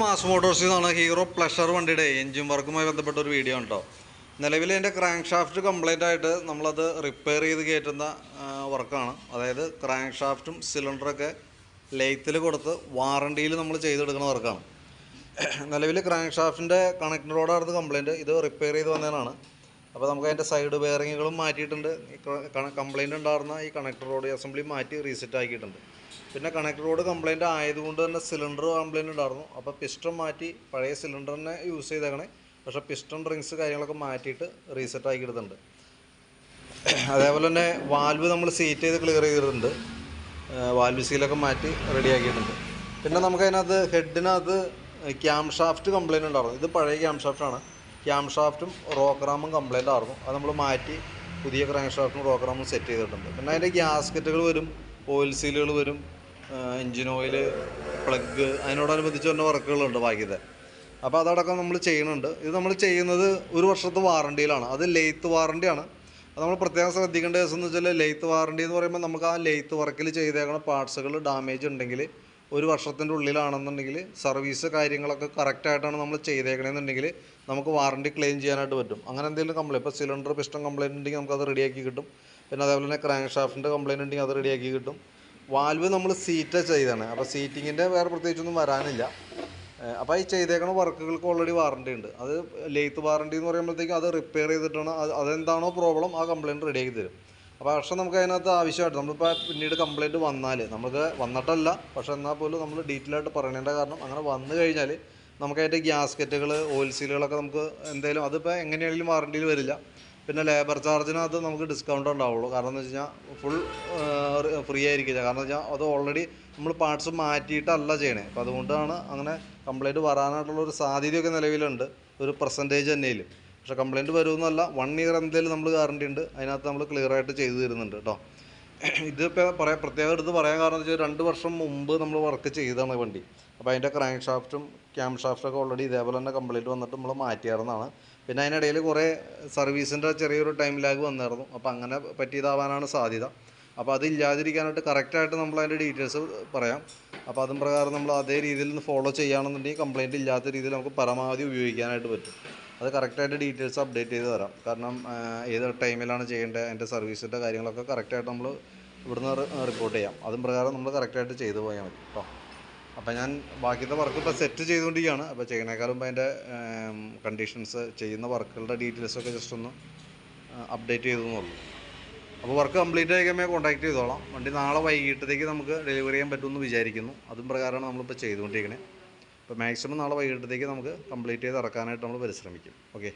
Mass മോട്ടോഴ്സിൽ നിന്നാണ് Hero Pleasure വണ്ടിയുടെ എൻജിൻ വർക്കുമായി ബന്ധപ്പെട്ട ഒരു വീഡിയോ ഉണ്ടോ നിലവിൽ എന്റെ ക്രാങ്ക് ഷാഫ്റ്റ് കംപ്ലൈന്റ് ആയിട്ട് നമ്മളത് റിപ്പയർ ചെയ്ത് കയറ്റുന്ന വർക്കാണ് അതായത് ക്രാങ്ക് ഷാഫ്റ്റും സിലിണ്ടറൊക്കെ ലെയ്ത്തിൽ കൊടുത്ത് വാറണ്ടിയിൽ നമ്മൾ ചെയ്തെടുക്കുന്ന വർക്കാണ് നിലവിൽ ക്രാങ്ക് ഷാഫ്റ്റിന്റെ കണക്ട് റോഡായിരുന്നു കംപ്ലൈന്റ് ഇത് റിപ്പയർ ചെയ്ത് വന്നതാണ് അപ്പോൾ നമുക്ക് അതിന്റെ സൈഡ് ബെയറിങ്ങുകളും മാറ്റിയിട്ടുണ്ട്. കംപ്ലൈന്റ് ഉണ്ടായിരുന്ന ഈ കണക്ടർ റോഡ് അസംബ്ലി മാറ്റി റീസെറ്റ് ആക്കിയിട്ടുണ്ട്. പിന്നെ കണക്ടർ റോഡ് കംപ്ലൈന്റ് ആയതുകൊണ്ട് തന്നെ സിലിണ്ടർ കംപ്ലൈന്റ് ഉണ്ടായിരുന്നു. അപ്പോൾ പിസ്റ്റൺ മാറ്റി പഴയ സിലിണ്ടറിനെ യൂസ് ചെയ്തേക്കണേ. പക്ഷേ പിസ്റ്റൺ റിങ്സ് കാര്യങ്ങളൊക്കെ മാറ്റിയിട്ട് റീസെറ്റ് ആക്കി എടുത്തിട്ടുണ്ട്. അതേപോലെ തന്നെ വാൽവ് നമ്മൾ സീറ്റ് ചെയ്ത് ക്ലിയർ ചെയ്തിട്ടുണ്ട്. വാൽവ് സീലൊക്കെ മാറ്റി റെഡി ആക്കിയിട്ടുണ്ട്. പിന്നെ നമുക്ക് അതിനകത്ത് ഹെഡിനകത്ത് ക്യാം ഷാഫ്റ്റ് കംപ്ലൈന്റ് ഉണ്ടായിരുന്നു. ഇത് പഴയ ക്യാം ഷാഫ്റ്റാണ് ക്യാം ഷാഫ്റ്റും റോക്കറാമും കംപ്ലൈന്റ് ആയിരുന്നു അത് നമ്മൾ മാറ്റി പുതിയ ക്രാങ്ക് ഷാഫ്റ്റും സെറ്റ് ചെയ്തിട്ടുണ്ട്. പിന്നെ അതിന്റെ ഗ്യാസ്കറ്റുകൾ വരും ഓയിൽ സീലുകൾ വരും എൻജിൻ ഓയിൽ പ്ലഗ് അതിനോടനുബന്ധിച്ച് തന്നെ വർക്കുകളുണ്ട് ബാക്കിയത്തെ അപ്പോൾ അതടക്കം നമ്മൾ ചെയ്യുന്നുണ്ട്. ഇത് നമ്മൾ ചെയ്യുന്നത് ഒരു വർഷത്തെ വാറണ്ടിയിലാണ് അത് ലെയ്ത്ത് വാറണ്ടിയാണ് അത് നമ്മൾ പ്രത്യേകം ശ്രദ്ധിക്കേണ്ട ദിവസം എന്ന് വെച്ചാൽ ലെയ്ത്ത് വാറണ്ടി എന്ന് പറയുമ്പോൾ നമുക്ക് ആ ലെയ്ത്ത് വർക്കിൽ ചെയ്തേക്കുന്ന പാർട്സുകൾ ഡാമേജ് ഉണ്ടെങ്കിൽ ഒരു വർഷത്തിന്റെ ഉള്ളിലാണെന്നുണ്ടെങ്കിൽ സർവീസ് കാര്യങ്ങളൊക്കെ കറക്റ്റായിട്ടാണ് നമ്മൾ ചെയ്തേക്കണമെന്നുണ്ടെങ്കിൽ നമുക്ക് വാറണ്ടി ക്ലെയിം ചെയ്യാനായിട്ട് പറ്റും. അങ്ങനെ എന്തെങ്കിലും കംപ്ലൈന്റ് ഇപ്പോൾ സിലിണ്ടർ പിസ്റ്റൺ കംപ്ലൈന്റ് ഉണ്ടെങ്കിൽ നമുക്കത് റെഡിയാക്കി കിട്ടും. പിന്നെ അതേപോലെ തന്നെ ക്രാങ്ക് ഷാഫ്റ്റിന്റെ കംപ്ലൈന്റ് ഉണ്ടെങ്കിൽ അത് റെഡിയാക്കി കിട്ടും. വാൽവ് നമ്മൾ സീറ്റ് ചെയ്താണ്. അപ്പോൾ സീറ്റിങ്ങിന്റെ വേറെ പ്രത്യേകിച്ചൊന്നും വരാനില്ല. അപ്പോൾ ഈ ചെയ്തേക്കണ വർക്കുകൾക്ക് ഓൾറെഡി വാറണ്ടി ഉണ്ട്. അത് ലെയ്ത്ത് വാറണ്ടി എന്ന് പറയുമ്പോഴത്തേക്കും അത് റിപ്പയർ ചെയ്തിട്ടാണ് അത് അതെന്താണോ പ്രോബ്ലം ആ കംപ്ലയിന്റ് റെഡിയാക്കി തരും. അപ്പോൾ പക്ഷേ നമുക്ക് അതിനകത്ത് ആവശ്യമായിട്ട് നമ്മളിപ്പോൾ പിന്നീട് കംപ്ലയിന്റ് വന്നാൽ നമുക്ക് വന്നിട്ടല്ല പക്ഷേ എന്നാൽ പോലും നമ്മൾ ഡീറ്റെയിൽ ആയിട്ട് പറയേണ്ട കാരണം അങ്ങനെ വന്നു കഴിഞ്ഞാൽ നമുക്ക് അതിന്റെ ഗ്യാസ്കറ്റുകൾ ഓയിൽ സീലുകളൊക്കെ നമുക്ക് എന്തെങ്കിലും അതിപ്പോൾ എങ്ങനെയാണെങ്കിലും വാറണ്ടിയിൽ വരില്ല. പിന്നെ ലേബർ ചാർജിനകത്ത് നമുക്ക് ഡിസ്കൗണ്ട് ഉണ്ടാവുള്ളൂ. കാരണം എന്ന് വെച്ച് കഴിഞ്ഞാൽ ഫുൾ ഫ്രീ ആയിരിക്കില്ല. കാരണം വെച്ചാൽ അത് ഓൾറെഡി നമ്മൾ പാർട്സ് മാറ്റിയിട്ടല്ല ചെയ്യണേ. അപ്പോൾ അതുകൊണ്ടാണ് അങ്ങനെ കംപ്ലൈന്റ് വരാനായിട്ടുള്ള ഒരു സാധ്യതയൊക്കെ നിലവിലുണ്ട്. ഒരു പെർസെന്റേജ് തന്നെയിൽ പക്ഷേ കംപ്ലയിന്റ് വരുമെന്നല്ല വൺ ഇയർ എന്തെങ്കിലും നമ്മൾ ഗ്യാരണ്ടി ഉണ്ട് അതിനകത്ത് നമ്മൾ ക്ലിയർ ആയിട്ട് ചെയ്തു തരുന്നുണ്ട് കേട്ടോ. ഇതിപ്പോൾ പറയാം പ്രത്യേകം എടുത്ത് പറയാൻ കാരണം വെച്ചാൽ രണ്ട് വർഷം മുമ്പ് നമ്മൾ വർക്ക് ചെയ്തതാണ് വണ്ടി. അപ്പോൾ അതിന്റെ ക്രാങ്ക് ഷാഫ്റ്റും ക്യാം ഷാഫ്റ്റൊക്കെ ഓൾറെഡി ഇതേപോലെ തന്നെ കംപ്ലയിന്റ് വന്നിട്ട് നമ്മൾ മാറ്റിയായിരുന്നതാണ് പിന്നെ അതിനിടയിൽ കുറേ സർവീസിന്റെ ചെറിയൊരു ടൈം ലാഗ് വന്നായിരുന്നു. അപ്പോൾ അങ്ങനെ പറ്റിയതാവാനാണ് സാധ്യത. അപ്പോൾ അത് ഇല്ലാതിരിക്കാനായിട്ട് കറക്റ്റായിട്ട് നമ്മൾ അതിന്റെ ഡീറ്റെയിൽസ് പറയാം. അപ്പോൾ അതും പ്രകാരം നമ്മൾ അതേ രീതിയിൽ ഫോളോ ചെയ്യുകയാണെന്നുണ്ടെങ്കിൽ കംപ്ലയിന്റ് ഇല്ലാത്ത രീതിയിൽ നമുക്ക് പരമാവധി ഉപയോഗിക്കാനായിട്ട് പറ്റും. അത് കറക്റ്റായിട്ട് ഡീറ്റെയിൽസ് അപ്ഡേറ്റ് ചെയ്ത് തരാം. കാരണം ഏത് ടൈമിലാണ് ചെയ്യേണ്ടത് അതിന്റെ സർവീസിന്റെ കാര്യങ്ങളൊക്കെ കറക്റ്റായിട്ട് നമ്മൾ ഇവിടുന്ന് റിപ്പോർട്ട് ചെയ്യാം. അതും പ്രകാരം നമ്മൾ കറക്റ്റായിട്ട് ചെയ്തു പോയാൽ മതി കേട്ടോ അപ്പോൾ ഞാൻ ബാക്കിയത്തെ വർക്ക് ഇപ്പോൾ സെറ്റ് ചെയ്തുകൊണ്ടിരിക്കുകയാണ്. അപ്പോൾ ചെയ്യണേക്കാളും അതിന്റെ കണ്ടീഷൻസ് ചെയ്യുന്ന വർക്കുകളുടെ ഡീറ്റെയിൽസൊക്കെ ജസ്റ്റ് ഒന്ന് അപ്ഡേറ്റ് ചെയ്തു എന്നുള്ളൂ അപ്പോൾ വർക്ക് കംപ്ലീറ്റ് ആയി കഴിയുമ്പോൾ കോൺടാക്ട് ചെയ്തോളാം. വണ്ടി നാളെ വൈകിട്ടത്തേക്ക് നമുക്ക് ഡെലിവറി ചെയ്യാൻ പറ്റുമെന്ന് വിചാരിക്കുന്നു. അതും പ്രകാരമാണ് നമ്മളിപ്പോൾ ചെയ്തുകൊണ്ടിരിക്കുന്നത് അപ്പോൾ മാക്സിമം നാളെ വൈകിട്ടത്തേക്ക് നമുക്ക് കംപ്ലീറ്റ് ചെയ്ത് ഇറക്കാനായിട്ട് നമ്മൾ പരിശ്രമിക്കും. ഓക്കെ